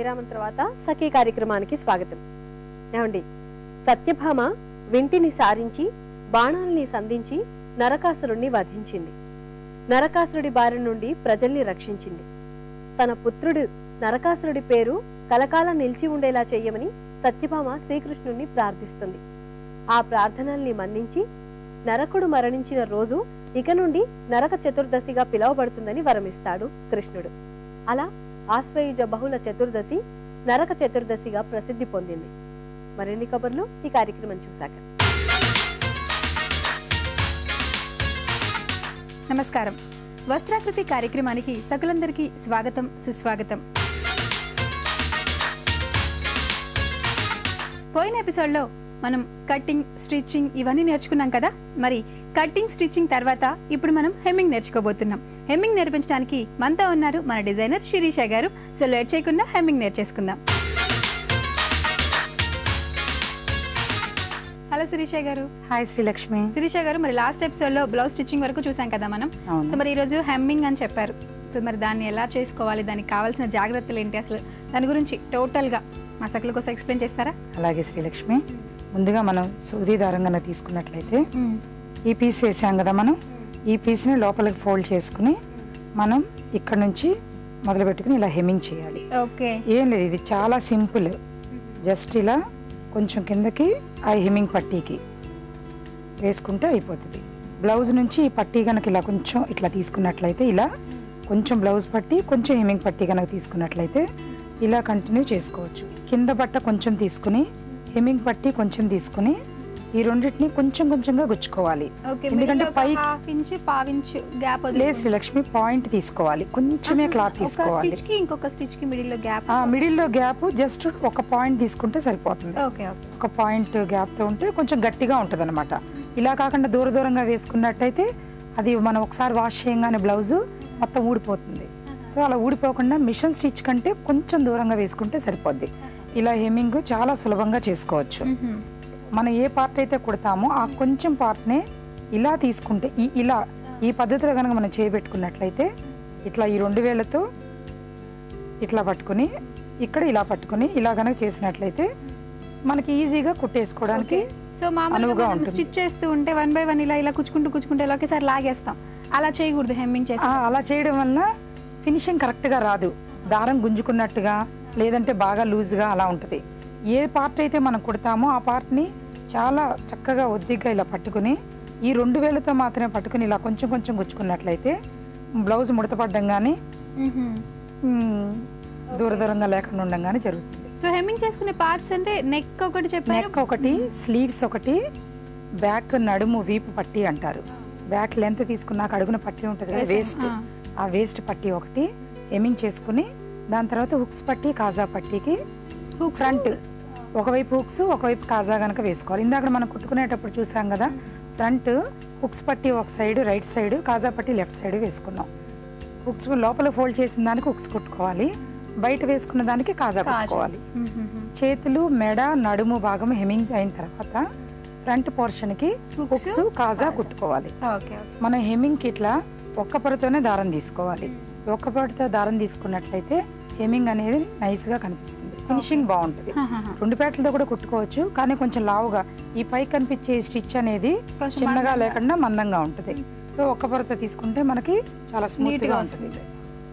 విరామం తర్వాత సఖీ కార్యక్రమానికి స్వాగతం. ఏమండి? సత్యభామ వింటిని సారించి బాణాల్ని సంధించి నరకాసురుణ్ణి వధించింది. నరకాసురుడి బారి నుండి ప్రజల్ని రక్షించింది. తన పుత్రుడు నరకాసురుడి పేరు కలకాలం నిలిచి ఉండేలా చేయమని సత్యభామ శ్రీకృష్ణుణ్ణి ప్రార్థిస్తుంది. ఆ ప్రార్థనల్ని మన్నించి నరకుడు మరణించిన రోజు ఇక నుండి నరక చతుర్దశిగా పిలువబడుతుందని వరమిస్తాడు కృష్ణుడు. అలా ఆశ్వయుజ బహుళ చతుర్దశి నరక చతుర్దశిగా ప్రసిద్ధి పొందింది. మరిన్ని కబుర్లు ఈ కార్యక్రమం చూశాక. నమస్కారం. వస్త్రాకృతి కార్యక్రమానికి సకులందరికీ స్వాగతం సుస్వాగతం. పోయిన ఎపిసోడ్లో మనం కట్టింగ్ స్టిచ్చింగ్ ఇవన్నీ నేర్చుకున్నాం కదా? మరి కట్టింగ్ స్టిచ్చింగ్ తర్వాత ఇప్పుడు మనం హెమ్మింగ్ నేర్చుకోబోతున్నాం. హెమ్మింగ్ నేర్పించడానికి మనతో ఉన్నారు మన డిజైనర్ శిరీష గారు. సో లేట్ చేయకుండా హెమ్మింగ్ నేర్చేసుకుందాం. హలో శిరీష గారు. హాయ్ శ్రీలక్ష్మి. శిరీష గారు మరి లాస్ట్ ఎపిసోడ్లో బ్లౌజ్ స్టిచ్చింగ్ వరకు చూసాం కదా మనం? సో మరి ఈరోజు హెమ్మింగ్ అని చెప్పారు. సో మరి దాన్ని ఎలా చేసుకోవాలి? దానికి కావాల్సిన జాగ్రత్తలు ఏంటి? అసలు దాని గురించి టోటల్గా మా సకుల కోసం ఎక్స్ప్లెయిన్ చేస్తారా? అలాగే శ్రీలక్ష్మి. ముందుగా మనం సూది దారంగా తీసుకున్నట్లయితే ఈ పీస్ వేసాం కదా మనం. ఈ పీస్ని లోపలికి ఫోల్డ్ చేసుకుని మనం ఇక్కడ నుంచి మొదలు పెట్టుకుని ఇలా హెమ్మింగ్ చేయాలి. ఓకే. ఏం లేదు ఇది చాలా సింపుల్. జస్ట్ ఇలా కొంచెం కిందకి ఆ హెమ్మింగ్ పట్టీకి వేసుకుంటే అయిపోతుంది. బ్లౌజ్ నుంచి ఈ పట్టీ కనుక ఇలా కొంచెం ఇట్లా తీసుకున్నట్లయితే ఇలా కొంచెం బ్లౌజ్ పట్టి కొంచెం హెమ్మింగ్ పట్టీ కనుక తీసుకున్నట్లయితే ఇలా కంటిన్యూ చేసుకోవచ్చు. కింద బట్ట కొంచెం తీసుకుని హెమ్మింగ్ పట్టీ కొంచెం తీసుకుని ఈ రెండింటిని కొంచెం కొంచెంగా గుచ్చుకోవాలి. ఎందుకంటే పైకి పావించ్ గ్యాప్ లేదు శ్రీలక్ష్మి పాయింట్ తీసుకోవాలి. కొంచెమే క్లాత్ తీసుకోవాలి. ఇంకొక స్టిచ్కి మిడిల్లో గ్యాప్ గ్యాప్ జస్ట్ ఒక పాయింట్ తీసుకుంటే సరిపోతుంది. ఒక పాయింట్ గ్యాప్తో ఉంటే కొంచెం గట్టిగా ఉంటుంది అనమాట ఇలా కాకుండా దూర దూరంగా వేసుకున్నట్టయితే అది మనం ఒకసారి వాష్ చేయగానే బ్లౌజు మొత్తం ఊడిపోతుంది. సో అలా ఊడిపోకుండా మిషన్ స్టిచ్ కంటే కొంచెం దూరంగా వేసుకుంటే సరిపోద్ది. ఇలా హెమ్మింగ్ చాలా సులభంగా చేసుకోవచ్చు. మనం ఏ పార్ట్ అయితే కుడతామో ఆ కొంచెం పార్ట్నే ఇలా తీసుకుంటే ఈ ఇలా ఈ పద్ధతిలో కనుక మనం చేయబెట్టుకున్నట్లయితే ఇట్లా ఈ రెండు వేలతో ఇట్లా పట్టుకుని ఇక్కడ ఇలా పట్టుకుని ఇలా కనుక చేసినట్లయితే మనకి ఈజీగా కుట్టేసుకోవడానికి సో మామూలుగా. స్టిచ్ చేస్తూ ఉంటే వన్ బై వన్ ఇలా ఇలా కుచ్చుకుంటూ కుచ్చుకుంటే ఇలా ఒకేసారి లాగేస్తాం. అలా చేయకూడదు హెమ్మింగ్ చేసి అలా చేయడం వల్ల ఫినిషింగ్ కరెక్ట్గా రాదు. దారం గుంజుకున్నట్టుగా లేదంటే బాగా లూజ్గా అలా ఉంటుంది. ఏ పార్ట్ అయితే మనం కుడతామో ఆ పార్ట్ని చాలా చక్కగా ఒద్దిగ్గా ఇలా పట్టుకుని ఈ రెండు వేలతో మాత్రమే పట్టుకుని ఇలా కొంచెం కొంచెం గుచ్చుకున్నట్లయితే బ్లౌజ్ ముడతపడ్డం కానీ దూర దూరంగా లేకుండా ఉండడం కానీ జరుగుతుంది. సో హెమ్మింగ్ చేసుకునే పార్ట్స్ అంటే నెక్ ఒకటి చెప్పారు? నెక్ ఒకటి స్లీవ్స్ ఒకటి బ్యాక్ నడుము వీపు పట్టి అంటారు. బ్యాక్ లెంత్ తీసుకున్నాక అడుగున పట్టి ఉంటుంది. వేస్ట్. ఆ. వేస్ట్ పట్టి ఒకటి ఎమింగ్ చేసుకుని దాని తర్వాత హుక్స్ పట్టి కాజా పట్టీకి. ఫ్రంట్. ఒకవైపు హుక్స్ ఒకవైపు కాజా గనక వేసుకోవాలి. ఇందాక మనం కుట్టుకునేటప్పుడు చూసాం కదా ఫ్రంట్ హుక్స్ పట్టి ఒక సైడ్ రైట్ సైడ్ కాజా పట్టి లెఫ్ట్ సైడ్ వేసుకున్నాం. హుక్స్ లోపల ఫోల్డ్ చేసిన దానికి హుక్స్ కుట్టుకోవాలి. బయట వేసుకున్న దానికి కాజా కాజా. కుట్టుకోవాలి. చేతులు మెడ నడుము భాగం హెమింగ్ అయిన తర్వాత ఫ్రంట్ పోర్షన్కి హుక్స్ కాజా కుట్టుకోవాలి. మనం హెమింగ్కి ఇట్లా ఒక్క పొరతోనే దారం తీసుకోవాలి. ఒక్క పొరతో దారం తీసుకున్నట్లయితే హెమింగ్ అనేది నైస్గా కనిపిస్తుంది ఫినిషింగ్ బాగుంటుంది. రెండు పేటలతో కూడా కుట్టుకోవచ్చు కానీ కొంచెం లావుగా. ఈ పై కనిపించే స్టిచ్ అనేది చిన్నగా. లేకుండా మందంగా ఉంటుంది. సో ఒక్క పొరతో తీసుకుంటే మనకి చాలా స్మూత్గా ఉంటుంది.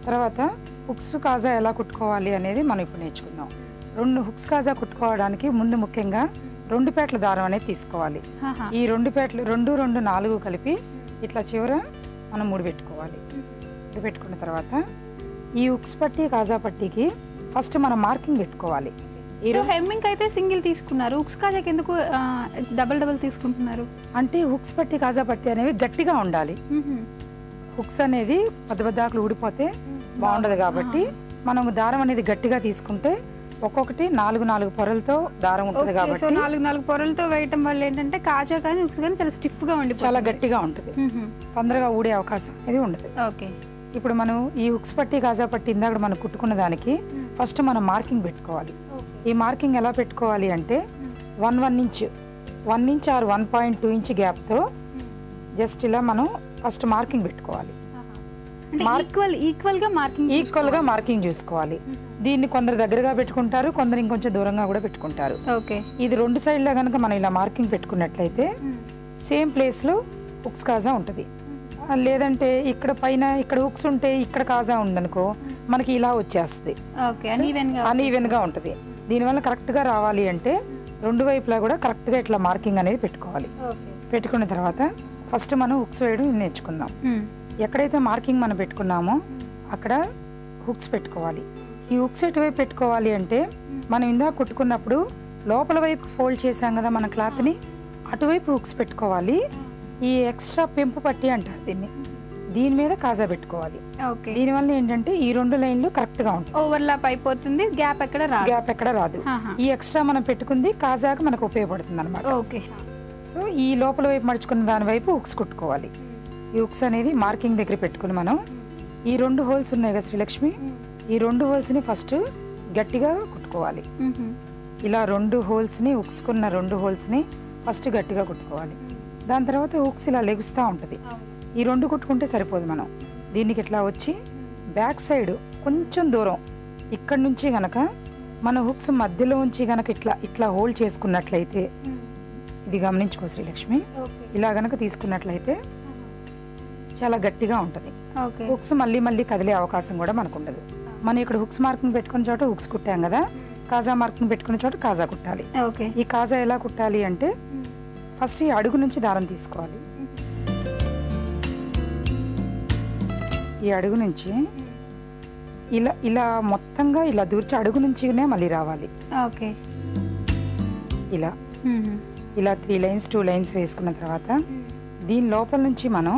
తర్వాత హుక్స్ కాజా ఎలా కుట్టుకోవాలి అనేది మనం ఇప్పుడు నేర్చుకుందాం. రెండు హుక్స్ కాజా కుట్టుకోవడానికి ముందు ముఖ్యంగా రెండు పేటల దారం అనేది తీసుకోవాలి. ఈ రెండు పేటలు రెండు రెండు నాలుగు కలిపి ఇట్లా చివర మనం ముడి పెట్టుకోవాలి. ముడి పెట్టుకున్న తర్వాత ఈ ఉక్స్ పట్టి కాజా పట్టీకి ఫస్ట్ మనం మార్కింగ్ పెట్టుకోవాలి. హెమ్మింగ్ అయితే సింగిల్ తీసుకున్నారు. ఉక్స్ కాజాకి ఎందుకు డబుల్ డబుల్ తీసుకుంటున్నారు? అంటే హుక్స్ పట్టి కాజా పట్టి అనేవి గట్టిగా ఉండాలి. హుక్స్ అనేది పెద్ద పెద్ద ఆకులు ఊడిపోతే బాగుండదు కాబట్టి మనం దారం అనేది గట్టిగా తీసుకుంటే ఒక్కొక్కటి నాలుగు నాలుగు పొరలతో దారం ఉంటుంది ఓకే, సో కాబట్టి నాలుగు నాలుగు పొరలతో వేయటం వల్ల ఏంటంటే కాజా కానీ ఉక్స్ కానీ చాలా స్టిఫ్గా ఉండి చాలా గట్టిగా ఉంటుంది. తొందరగా ఊడే అవకాశం అనేది ఉండదు. ఓకే ఇప్పుడు మనం ఈ హుక్స్ పట్టి కాజా పట్టి ఇందాక మనం కుట్టుకున్న దానికి ఫస్ట్ మనం మార్కింగ్ పెట్టుకోవాలి. ఈ మార్కింగ్ ఎలా పెట్టుకోవాలి అంటే one one inch one inch or one point two inch గ్యాప్తో just ఇలా మనం ఫస్ట్ మార్కింగ్ పెట్టుకోవాలి. ఈక్వల్ ఈక్వల్గా మార్కింగ్ ఈక్వల్గా మార్కింగ్ చూసుకోవాలి. దీన్ని కొందరు దగ్గరగా పెట్టుకుంటారు కొందరు ఇంకొంచెం దూరంగా కూడా పెట్టుకుంటారు. ఓకే. ఇది రెండు సైడ్లో కనుక మనం ఇలా మార్కింగ్ పెట్టుకున్నట్లయితే సేమ్ ప్లేస్లో హుక్స్ కాజా ఉంటుంది. ఆ, లేదంటే ఇక్కడ పైన ఇక్కడ హుక్స్ ఉంటే ఇక్కడ కాజా ఉందనుకో మనకి ఇలా వచ్చేస్తుంది. అన్ఈవెన్గా ఉంటుంది. దీనివల్ల కరెక్ట్గా రావాలి అంటే రెండు వైపులా కూడా కరెక్ట్గా ఇట్లా మార్కింగ్ అనేది పెట్టుకోవాలి. పెట్టుకున్న తర్వాత ఫస్ట్ మనం హుక్స్ వేయడం నేర్చుకుందాం. ఎక్కడైతే మార్కింగ్ మనం పెట్టుకున్నామో అక్కడ హుక్స్ పెట్టుకోవాలి. ఈ హుక్స్ ఎటువైపు పెట్టుకోవాలి అంటే మనం ఇందాక కుట్టుకున్నప్పుడు లోపల వైపు ఫోల్డ్ చేసాం కదా మన క్లాత్ని అటువైపు హుక్స్ పెట్టుకోవాలి. ఈ ఎక్స్ట్రా పెంపు పట్టి అంటారు దీన్ని. దీని మీద కాజా పెట్టుకోవాలి. ఓకే. దీనివల్ల ఏంటంటే ఈ రెండు లైన్లు కరెక్ట్గా ఉంటాయి. ఓవర్లాప్ అయిపోతుంది గ్యాప్ ఎక్కడ రాదు. గ్యాప్ ఎక్కడ రాదు. ఈ ఎక్స్ట్రా మనం పెట్టుకుంది కాజాకి మనకు ఉపయోగపడుతుంది అనమాట ఓకే. సో ఈ లోపల వైపు మడుచుకున్న దాని వైపు హుక్స్ కుట్టుకోవాలి. ఈ హుక్స్ అనేది మార్కింగ్ దగ్గర పెట్టుకుని మనం ఈ రెండు హోల్స్ ఉన్నాయి కదా శ్రీలక్ష్మి? ఈ రెండు హోల్స్ని ఫస్ట్ గట్టిగా కుట్టుకోవాలి. ఇలా రెండు హోల్స్ని హుక్స్కున్న రెండు హోల్స్ని ఫస్ట్ గట్టిగా కుట్టుకోవాలి. దాని తర్వాత హుక్స్ ఇలా లెగుస్తూ ఉంటుంది. ఈ రెండు కుట్టుకుంటే సరిపోదు మనం. దీనికి ఇట్లా వచ్చి? బ్యాక్ సైడ్ కొంచెం దూరం. ఇక్కడ నుంచి గనక మన హుక్స్ మధ్యలో ఉంచి గనక ఇట్లా ఇట్లా హోల్డ్ చేసుకున్నట్లయితే ఇది గమనించుకో శ్రీలక్ష్మి. ఇలా గనక తీసుకున్నట్లయితే చాలా గట్టిగా ఉంటుంది. ఓకే. హుక్స్ మళ్ళీ మళ్ళీ కదిలే అవకాశం కూడా మనకు ఉండదు మనం ఇక్కడ హుక్స్ మార్కింగ్ పెట్టుకున్న చోట హుక్స్ కుట్టాం కదా కాజా మార్కింగ్ పెట్టుకున్న చోట కాజా కుట్టాలి. ఓకే. ఈ కాజా ఎలా కుట్టాలి అంటే ఫస్ట్ ఈ అడుగు నుంచి దారం తీసుకోవాలి. ఈ అడుగు నుంచి ఇలా ఇలా మొత్తంగా ఇలా దూర్చి అడుగు నుంచినే మళ్ళీ రావాలి. ఓకే. ఇలా. ఇలా త్రీ లైన్స్ టూ లైన్స్ వేసుకున్న తర్వాత దీని లోపల నుంచి మనం.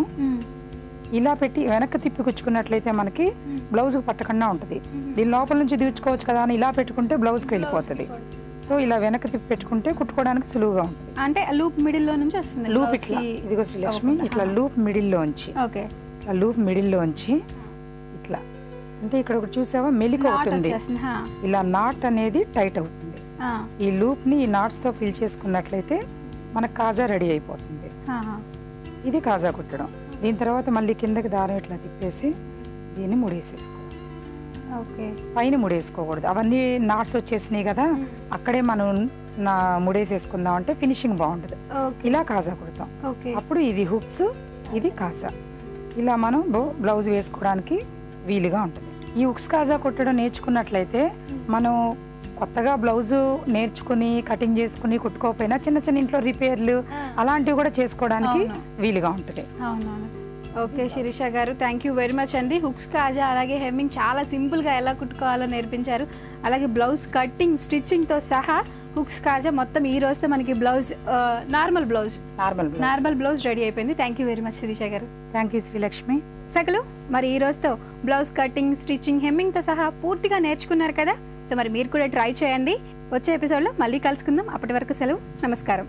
ఇలా పెట్టి వెనక్కి తిప్పి కుచ్చుకున్నట్లయితే మనకి బ్లౌజ్ పట్టకుండా ఉంటుంది. దీని లోపల నుంచి దూర్చుకోవచ్చు కదా అని ఇలా పెట్టుకుంటే బ్లౌజ్కి వెళ్ళిపోతుంది. సో ఇలా వెనక్కి తిప్పి పెట్టుకుంటే కుట్టుకోవడానికి సులువుగా ఉంటుంది. అంటే లూప్ మిడిల్లో నుంచి వస్తుంది లూప్ ఇట్లా. ఇదిగో శ్రీలక్ష్మి ఇట్లా లూప్ మిడిల్లో ఉంచి. ఓకే. ఇట్లా లూప్ మిడిల్లో ఉంచి ఇట్లా. అంటే ఇక్కడ ఒకటి చూసావా? మెలిక హా. ఇలా నాట్ అనేది టైట్ అవుతుంది. ఈ లూప్ని ఈ నాట్స్తో ఫిల్ చేసుకున్నట్లయితే మనకు కాజా రెడీ అయిపోతుంది. ఇది కాజా కుట్టడం. దీని తర్వాత మళ్ళీ కిందకి దారం ఇట్లా తిప్పేసి దీన్ని ముడేసేసుకోవాలి. ఓకే. పైన ముడేసుకోకూడదు. అవన్నీ నాట్స్ వచ్చేసినాయి కదా అక్కడే మనం నా ముడేసేసుకుందాం అంటే ఫినిషింగ్ బాగుంటుంది. ఇలా కాజా కుడతాం. ఓకే. అప్పుడు ఇది హుక్స్ ఇది కాజా. ఇలా మనం బ్లౌ- బ్లౌజ్ వేసుకోవడానికి వీలుగా ఉంటుంది. ఈ హుక్స్ కాజా కుట్టడం నేర్చుకున్నట్లయితే మనం కొత్తగా బ్లౌజ్ నేర్చుకుని కటింగ్ చేసుకుని కుట్టుకోకపోయినా చిన్న చిన్న ఇంట్లో రిపేర్లు అలాంటివి కూడా చేసుకోవడానికి. వీలుగా ఉంటుంది. ఓకే శిరీష గారు. థ్యాంక్ యూ వెరీ మచ్ అండి. హుక్స్ కాజా అలాగే హెమ్మింగ్ చాలా సింపుల్గా ఎలా కుట్టుకోవాలో నేర్పించారు. అలాగే బ్లౌజ్ కట్టింగ్ స్టిచ్చింగ్తో సహా హుక్స్ కాజా మొత్తం ఈ రోజుతో మనకి blouse normal blouse. Normal normal blouse ready అయిపోయింది. Thank you very much Sirisha గారు. Thank you Srilakshmi. సకలు మరి ఈ రోజుతో బ్లౌజ్ కటింగ్ స్టిచ్చింగ్ హెమ్మింగ్తో సహా పూర్తిగా నేర్చుకున్నారు కదా? సో మరి మీరు కూడా ట్రై చేయండి. వచ్చే ఎపిసోడ్లో మళ్ళీ కలుసుకుందాం. అప్పటి వరకు సెలవు. నమస్కారం.